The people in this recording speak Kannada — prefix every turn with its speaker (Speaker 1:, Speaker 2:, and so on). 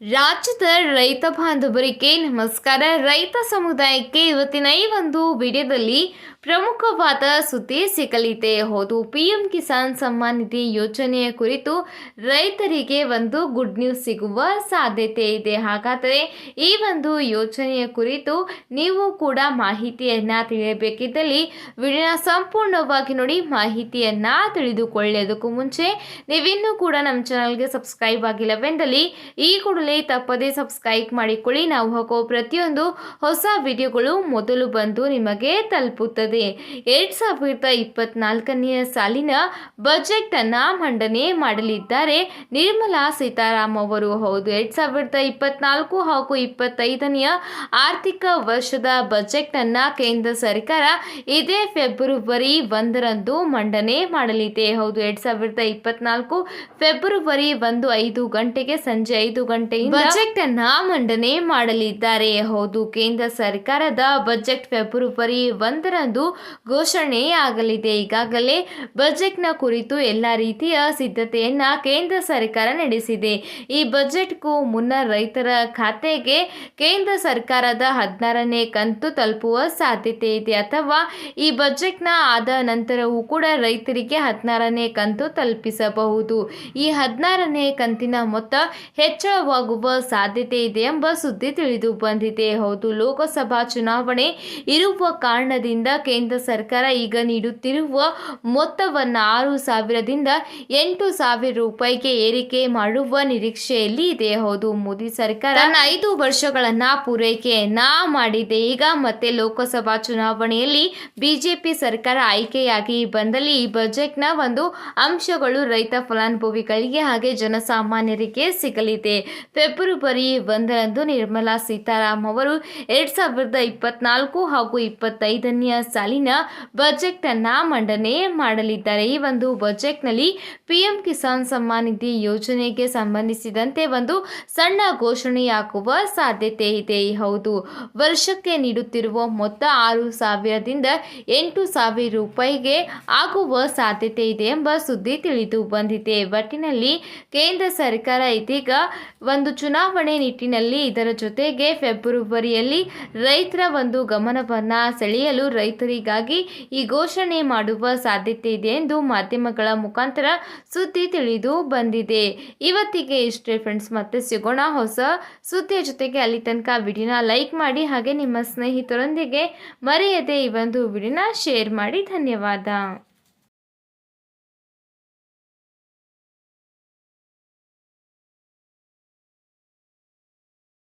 Speaker 1: ರಾಜ್ಯದ ರೈತ ಬಾಂಧವರಿಗೆ ನಮಸ್ಕಾರ. ರೈತ ಸಮುದಾಯಕ್ಕೆ ಇವತ್ತಿನ ಈ ಒಂದು ವಿಡಿಯೋದಲ್ಲಿ ಪ್ರಮುಖವಾದ ಸುದ್ದಿ ಸಿಗಲಿದೆ. ಹೌದು ಪಿ ಎಂ ಕಿಸಾನ್ ಸಮ್ಮಾನ್ ನಿಧಿ ಯೋಜನೆಯ ಕುರಿತು ರೈತರಿಗೆ ಒಂದು ಗುಡ್ ನ್ಯೂಸ್ ಸಿಗುವ ಸಾಧ್ಯತೆ ಇದೆ. ಹಾಗಾದರೆ ಈ ಒಂದು ಯೋಜನೆಯ ಕುರಿತು ನೀವು ಕೂಡ ಮಾಹಿತಿಯನ್ನು ತಿಳಿಯಬೇಕಿದ್ದಲ್ಲಿ ವಿಡಿಯೋನ ಸಂಪೂರ್ಣವಾಗಿ ನೋಡಿ, ಮಾಹಿತಿಯನ್ನು ತಿಳಿದುಕೊಳ್ಳೋದಕ್ಕೂ ಮುಂಚೆ ನೀವಿನ್ನೂ ಕೂಡ ನಮ್ಮ ಚಾನಲ್ಗೆ ಸಬ್ಸ್ಕ್ರೈಬ್ ಆಗಿಲ್ಲವೆಂದಲ್ಲಿ ಈ ಕೂಡಲೇ ತಪ್ಪದೇ ಸಬ್ಸ್ಕ್ರೈಬ್ ಮಾಡಿಕೊಳ್ಳಿ. ನಾವು ಹಾಕೋ ಪ್ರತಿಯೊಂದು ಹೊಸ ವಿಡಿಯೋಗಳು ಮೊದಲು ಬಂದು ನಿಮಗೆ ತಲುಪುತ್ತದೆ. ಎರಡ್ ಸಾವಿರದ ಇಪ್ಪತ್ನಾಲ್ಕನೆಯ ಸಾಲಿನ ಬಜೆಟ್ ಅನ್ನ ಮಂಡನೆ ಮಾಡಲಿದ್ದಾರೆ ನಿರ್ಮಲಾ ಸೀತಾರಾಮ್ ಅವರು. ಹೌದು, ಎರಡ್ ಸಾವಿರದ ಇಪ್ಪತ್ನಾಲ್ಕು ಹಾಗೂ ಇಪ್ಪತ್ತೈದನೆಯ ಆರ್ಥಿಕ ವರ್ಷದ ಬಜೆಟ್ ಅನ್ನ ಕೇಂದ್ರ ಸರ್ಕಾರ ಇದೇ ಫೆಬ್ರವರಿ ಒಂದರಂದು ಮಂಡನೆ ಮಾಡಲಿದೆ. ಹೌದು, ಎರಡ್ ಸಾವಿರದ ಇಪ್ಪತ್ನಾಲ್ಕು ಫೆಬ್ರವರಿ ಒಂದು ಐದು ಗಂಟೆಗೆ ಸಂಜೆ ಐದು ಗಂಟೆಯಿಂದ ಬಜೆಟ್ ಅನ್ನ ಮಂಡನೆ ಮಾಡಲಿದ್ದಾರೆ. ಹೌದು, ಕೇಂದ್ರ ಸರ್ಕಾರದ ಬಜೆಟ್ ಫೆಬ್ರವರಿ ಒಂದರಂದು ಘೋಷಣೆಯಾಗಲಿದೆ. ಈಗಾಗಲೇ ಬಜೆಟ್ನ ಕುರಿತು ಎಲ್ಲ ರೀತಿಯ ಸಿದ್ಧತೆಯನ್ನ ಕೇಂದ್ರ ಸರ್ಕಾರ ನಡೆಸಿದೆ. ಈ ಬಜೆಟ್ಗೂ ಮುನ್ನ ರೈತರ ಖಾತೆಗೆ ಕೇಂದ್ರ ಸರ್ಕಾರದ ಹದಿನಾರನೇ ಕಂತು ತಲುಪುವ ಸಾಧ್ಯತೆ ಇದೆ. ಅಥವಾ ಈ ಬಜೆಟ್ನ ಆದ ನಂತರವೂ ಕೂಡ ರೈತರಿಗೆ ಹದಿನಾರನೇ ಕಂತು ತಲುಪಿಸಬಹುದು. ಈ ಹದಿನಾರನೇ ಕಂತಿನ ಮೊತ್ತ ಹೆಚ್ಚಳವಾಗುವ ಸಾಧ್ಯತೆ ಇದೆ ಎಂಬ ಸುದ್ದಿ ತಿಳಿದು ಬಂದಿದೆ. ಹೌದು, ಲೋಕಸಭಾ ಚುನಾವಣೆ ಇರುವ ಕಾರಣದಿಂದ ಕೇಂದ್ರ ಸರ್ಕಾರ ಈಗ ನೀಡುತ್ತಿರುವ ಮೊತ್ತವನ್ನು ಆರು ಸಾವಿರದಿಂದ ಎಂಟು ಸಾವಿರ ರೂಪಾಯಿಗೆ ಏರಿಕೆ ಮಾಡುವ ನಿರೀಕ್ಷೆಯಲ್ಲಿ ಇದೆ. ಹೌದು, ಮೋದಿ ಸರ್ಕಾರ ಐದು ವರ್ಷಗಳನ್ನ ಪೂರೈಕೆಯನ್ನ ಮಾಡಿದೆ. ಈಗ ಮತ್ತೆ ಲೋಕಸಭಾ ಚುನಾವಣೆಯಲ್ಲಿ ಬಿಜೆಪಿ ಸರ್ಕಾರ ಆಯ್ಕೆಯಾಗಿ ಬಂದಲ್ಲಿ ಈ ಬಜೆಟ್ನ ಒಂದು ಅಂಶಗಳು ರೈತ ಫಲಾನುಭವಿಗಳಿಗೆ ಹಾಗೆ ಜನಸಾಮಾನ್ಯರಿಗೆ ಸಿಗಲಿದೆ. ಫೆಬ್ರವರಿ ಒಂದರಂದು ನಿರ್ಮಲಾ ಸೀತಾರಾಮ್ ಅವರು ಎರಡ್ ಸಾವಿರದ ಇಪ್ಪತ್ನಾಲ್ಕು ಹಾಗೂ ಇಪ್ಪತ್ತೈದನೆಯ ಸಾಲಿನ ಬಜೆಟ್ ಅನ್ನ ಮಂಡನೆ ಮಾಡಲಿದ್ದಾರೆ. ಈ ಒಂದು ಬಜೆಟ್ನಲ್ಲಿ ಪಿಎಂ ಕಿಸಾನ್ ಸಮ್ಮಾನ್ ನಿಧಿ ಯೋಜನೆಗೆ ಸಂಬಂಧಿಸಿದಂತೆ ಒಂದು ಸಣ್ಣ ಘೋಷಣೆಯಾಗುವ ಸಾಧ್ಯತೆ ಇದೆ. ಹೌದು, ವರ್ಷಕ್ಕೆ ನೀಡುತ್ತಿರುವ ಮೊತ್ತ ಆರು ಸಾವಿರದಿಂದ ಎಂಟು ಸಾವಿರ ರೂಪಾಯಿಗೆ ಆಗುವ ಸಾಧ್ಯತೆ ಇದೆ ಎಂಬ ಸುದ್ದಿ ತಿಳಿದು ಬಂದಿದೆ. ಒಟ್ಟಿನಲ್ಲಿ ಕೇಂದ್ರ ಸರ್ಕಾರ ಇದೀಗ ಒಂದು ಚುನಾವಣೆ ನಿಟ್ಟಿನಲ್ಲಿ ಇದರ ಜೊತೆಗೆ ಫೆಬ್ರವರಿಯಲ್ಲಿ ರೈತರ ಒಂದು ಗಮನವನ್ನು ಸೆಳೆಯಲು ರೈತರಿಗಾಗಿ ಈ ಘೋಷಣೆ ಮಾಡುವ ಸಾಧ್ಯತೆ ಇದೆ ಎಂದು ಮಾಧ್ಯಮಗಳ ಮುಖಾಂತರ ಸುದ್ದಿ ತಿಳಿದು ಬಂದಿದೆ. ಇವತ್ತಿಗೆ ಇಷ್ಟೇ ಫ್ರೆಂಡ್ಸ್ ಮತ್ತೆ ಸಿಗೋಣ ಹೊಸ ಸುದ್ದಿಯ ಜೊತೆಗೆ ಅಲ್ಲಿ ತನಕ ವಿಡಿಯೋನ ಲೈಕ್ ಮಾಡಿ ಹಾಗೆ ನಿಮ್ಮ ಸ್ನೇಹಿತರೊಂದಿಗೆ ಮರೆಯದೆ ಈ ಒಂದು ವಿಡಿಯೋನ ಶೇರ್ ಮಾಡಿ. ಧನ್ಯವಾದ.